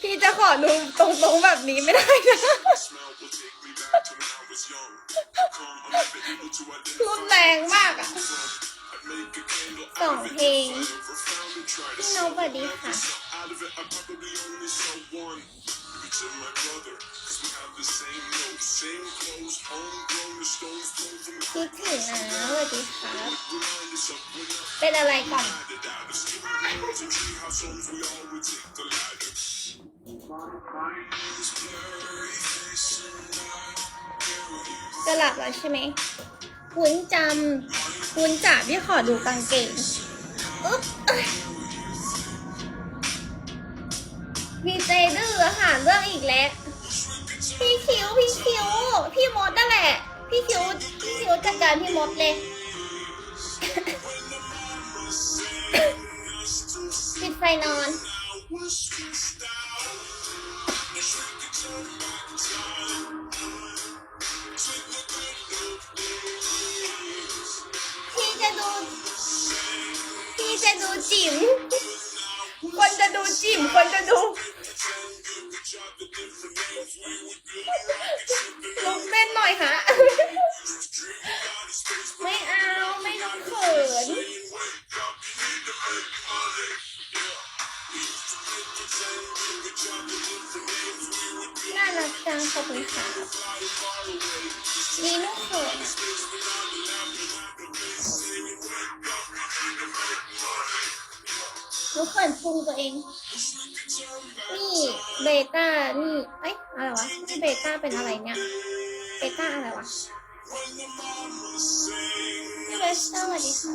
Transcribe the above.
พี่จะขอดูตรงๆแบบนี้ไม่ได้นะรุนแรงมากอะสองเพลงพี่โนบดีค่ะ to. คิดถึงนะสวัสดีครับ เป็นอะไรก่อน จะหลับแล้วใช่ไหมวุ้นจำวุ้นจ๋าพี่ขอดูกางเกงอุ๊บพี่เจดื้อหาเรื่องอีกแล้ว พี่คิวพี่คิวจัดการพี่มดเลย ปิดไฟนอน พี่จะดู พี่จะดูจิ๋มคนจะดูจิ๋มคนจะดู น่ารักจังขอบคุณค่ะมีนุ่งเขินหนูเขินพุงตัวเอง นี่เบต้า นี่ เอ้ย อะไรวะ นี่เบต้าเป็นอะไรเนี่ย เบต้าอะไรวะพี่เบสสวัสดีค่ะ